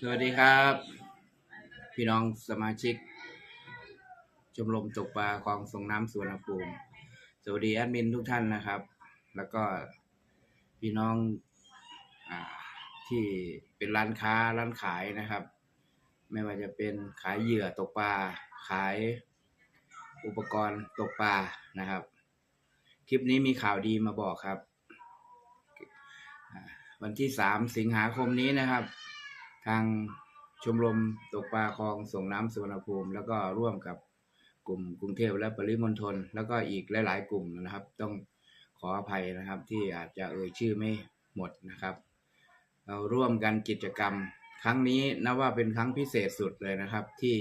สวัสดีครับ พี่น้องสมาชิก ชมรมตกปลาคลองส่งน้ำสวนภูมิสวัสดีแอดมินทุกท่านนะครับ แล้วก็พี่น้องอที่เป็นร้านค้าร้านขายนะครับ ไม่ว่าจะเป็นขายเหยื่อตกปลาขายอุปกรณ์ตกปลานะครับ คลิปนี้มีข่าวดีมาบอกครับ วันที่สามสิงหาคมนี้นะครับ ทางชมรมตกปลาคลองส่งน้ำสุวรรณภูมิ แล้วก็ร่วมกับกลุ่มกรุงเทพและปริมณฑลแล้วก็อีกหลาย ๆ กลุ่มนะครับ ต้องขออภัยนะครับที่อาจจะเอ่ยชื่อไม่หมดนะครับ เราร่วมกันกิจกรรม ครั้งนี้นับว่าเป็นครั้งพิเศษสุดเลยนะครับ ที่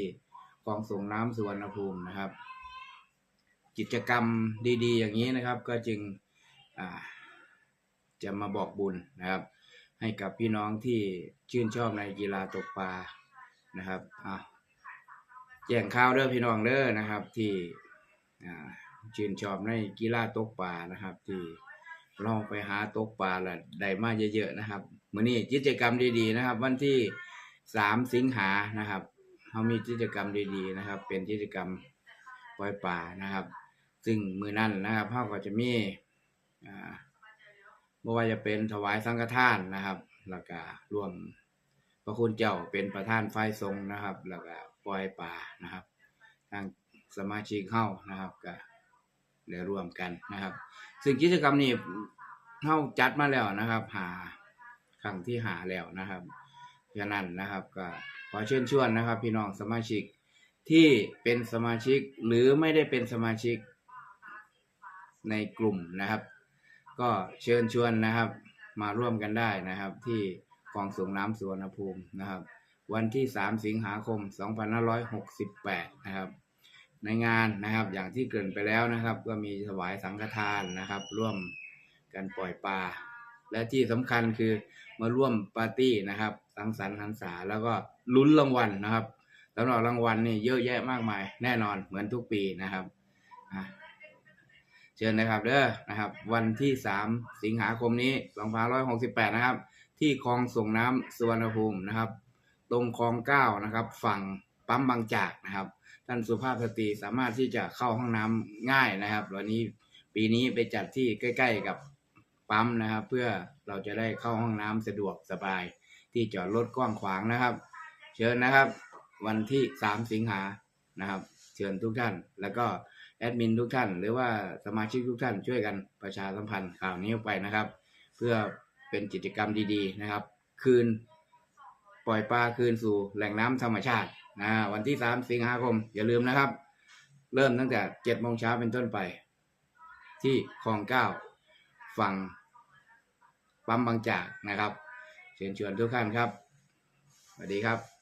คลองส่งน้ำสุวรรณภูมินะครับ กิจกรรมดี ๆ อย่างนี้นะครับ ก็จึงจะมาบอกบุญนะครับ ให้กับพี่น้องที่ชื่นชอบในกีฬาตกปลานะครับอะแจ้งข่าวเด้อพี่น้องเด้อนะครับที่อ่าชื่นชอบในกีฬาตกปลานะครับ ที่ลองไปหาตกปลาและได้มาเยอะๆนะครับมื้อนี้กิจกรรมดีๆนะครับ วันที่สามสิงหานะครับเขามีกิจกรรมดีๆนะครับ เป็นกิจกรรมปล่อยปลานะครับ ซึ่งมือนั่นนะครับเขาก็จะมีอ่า ไม่ว่าจะเป็นถวายสังฆทานนะครับ แล้วก็ร่วมพระคุณเจ้าเป็นประธานฝ่ายทรงนะครับ แล้วก็ปล่อยป่านะครับ ทางสมาชิกเข้านะครับก็ได้ร่วมกันนะครับ ซึ่งกิจกรรมนี้เข้าจัดมาแล้วนะครับ หาครั้งที่หาแล้วนะครับฉะนั้นนะครับก็ขอเชิญชวนนะครับ พี่น้องสมาชิกที่เป็นสมาชิกหรือไม่ได้เป็นสมาชิกในกลุ่มนะครับ ก็เชิญชวนนะครับ มาร่วมกันได้นะครับ ที่กองส่งน้ำสุวรรณภูมินะครับ วันที่ 3 สิงหาคม 2568 นะครับ ในงานนะครับอย่างที่เกริ่นไปแล้วนะครับ ก็มีถวายสังฆทานนะครับ ร่วมกันปล่อยปลาและที่สำคัญคือมาร่วมปาร์ตี้นะครับ สังสรรค์หันษาแล้วก็ลุ้นรางวัลนะครับสำหรับรางวัลนี่เยอะแยะมากมาย แน่นอนเหมือนทุกปีนะครับอะ เชิญนะครับเด้อนะครับ วันที่ 3 สิงหาคมนี้2568 นะครับ ที่คลองส่งน้ำสุวรรณภูมินะครับ ตรงคลองเก้านะครับ ฝั่งปั๊มบางจากนะครับ ท่านสุภาพสตรีสามารถที่จะเข้าห้องน้ำง่ายนะครับวันนี้ปีนี้ไปจัดที่ใกล้ ๆกับปั๊มนะครับ เพื่อเราจะได้เข้าห้องน้ำสะดวกสบาย ที่จอดรถกว้างขวางนะครับ เชิญนะครับ วันที่ 3 สิงหานะครับ เชิญทุกท่านแล้วก็ แอดมินทุกท่าน หรือว่าสมาชิกทุกท่านช่วยกันประชาสัมพันธ์ข่าวนี้ออกไปนะครับ เพื่อเป็นกิจกรรมดีๆนะครับ คืน ปล่อยปลาคืนสู่แหล่งน้ำธรรมชาตินะวันที่3สิงหาคม อย่าลืมนะครับ เริ่มตั้งแต่7โมงเช้าเป็นต้นไป ที่คลองเก้าฝั่งปั๊มบางจากนะครับ เชิญชวนทุกท่านครับสวัสดีครับ